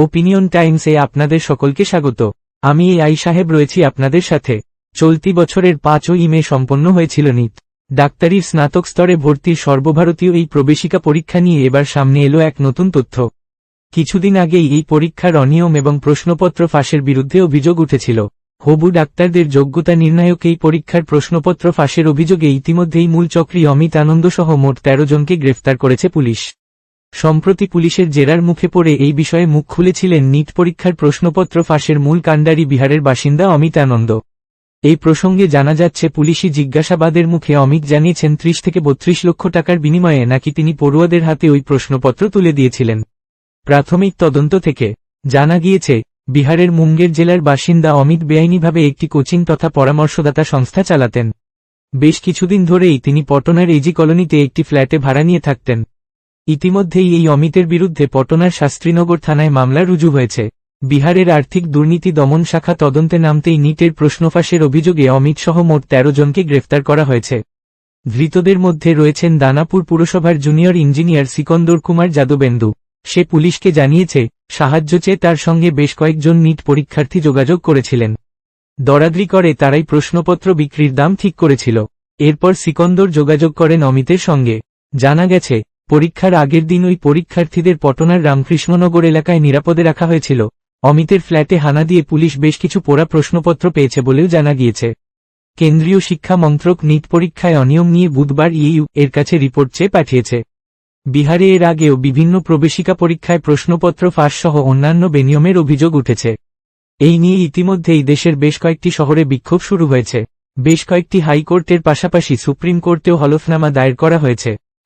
Opinion টাইমসে আপনাদের সকলকে স্বাগত। আমি এই আই সাহেব রয়েছি আপনাদের সাথে। চলতি বছরের পাঁচই মে সম্পন্ন হয়েছিল নিট। ডাক্তারির স্নাতক স্তরে ভর্তির সর্বভারতীয় এই প্রবেশিকা পরীক্ষা নিয়ে এবার সামনে এলো এক নতুন তথ্য। কিছুদিন আগেই এই পরীক্ষার অনিয়ম এবং প্রশ্নপত্র ফাঁসের বিরুদ্ধে অভিযোগ উঠেছিল। হবু ডাক্তারদের যোগ্যতা নির্ণায়ক এই পরীক্ষার প্রশ্নপত্র ফাঁসের অভিযোগে ইতিমধ্যেই মূল চক্রী অমিত আনন্দ সহ মোট তেরো জনকে গ্রেফতার করেছে পুলিশ। সম্প্রতি পুলিশের জেরার মুখে পড়ে এই বিষয়ে মুখ খুলেছিলেন নিট পরীক্ষার প্রশ্নপত্র ফাঁসের মূল কাণ্ডারি বিহারের বাসিন্দা অমিত আনন্দ। এই প্রসঙ্গে জানা যাচ্ছে, পুলিশি জিজ্ঞাসাবাদের মুখে অমিত জানিয়েছেন, ত্রিশ থেকে বত্রিশ লক্ষ টাকার বিনিময়ে নাকি তিনি পড়ুয়াদের হাতে ওই প্রশ্নপত্র তুলে দিয়েছিলেন। প্রাথমিক তদন্ত থেকে জানা গিয়েছে, বিহারের মুঙ্গের জেলার বাসিন্দা অমিত বেআইনিভাবে একটি কোচিং তথা পরামর্শদাতা সংস্থা চালাতেন। বেশ কিছুদিন ধরেই তিনি পটনার এজি কলোনিতে একটি ফ্ল্যাটে ভাড়া নিয়ে থাকতেন। ইতিমধ্যেই এই অমিতের বিরুদ্ধে পটনার শাস্ত্রীনগর থানায় মামলা রুজু হয়েছে। বিহারের আর্থিক দুর্নীতি দমন শাখা তদন্তে নামতেই নিটের প্রশ্নফাঁসের অভিযোগে অমিত সহ মোট তেরো জনকে গ্রেফতার করা হয়েছে। ধৃতদের মধ্যে রয়েছেন দানাপুর পুরসভার জুনিয়র ইঞ্জিনিয়ার সিকন্দর কুমার যাদবেন্দু। সে পুলিশকে জানিয়েছে, সাহায্য চেয়ে তার সঙ্গে বেশ কয়েকজন নিট পরীক্ষার্থী যোগাযোগ করেছিলেন। দরাদ্রি করে তারাই প্রশ্নপত্র বিক্রির দাম ঠিক করেছিল। এরপর সিকন্দর যোগাযোগ করেন অমিতের সঙ্গে। জানা গেছে পরীক্ষার আগের দিন ওই পরীক্ষার্থীদের পটনার রামকৃষ্ণনগর এলাকায় নিরাপদে রাখা হয়েছিল। অমিতের ফ্ল্যাটে হানা দিয়ে পুলিশ বেশ কিছু পোড়া প্রশ্নপত্র পেয়েছে বলেও জানা গিয়েছে। কেন্দ্রীয় শিক্ষা মন্ত্রক নিট পরীক্ষায় অনিয়ম নিয়ে বুধবার ইইউ এর কাছে রিপোর্ট চেয়ে পাঠিয়েছে। বিহারে এর আগেও বিভিন্ন প্রবেশিকা পরীক্ষায় প্রশ্নপত্র ফাঁস সহ অন্যান্য বেনিয়মের অভিযোগ উঠেছে। এই নিয়ে ইতিমধ্যেই দেশের বেশ কয়েকটি শহরে বিক্ষোভ শুরু হয়েছে। বেশ কয়েকটি হাইকোর্টের পাশাপাশি সুপ্রিম কোর্টেও হলফনামা দায়ের করা হয়েছে।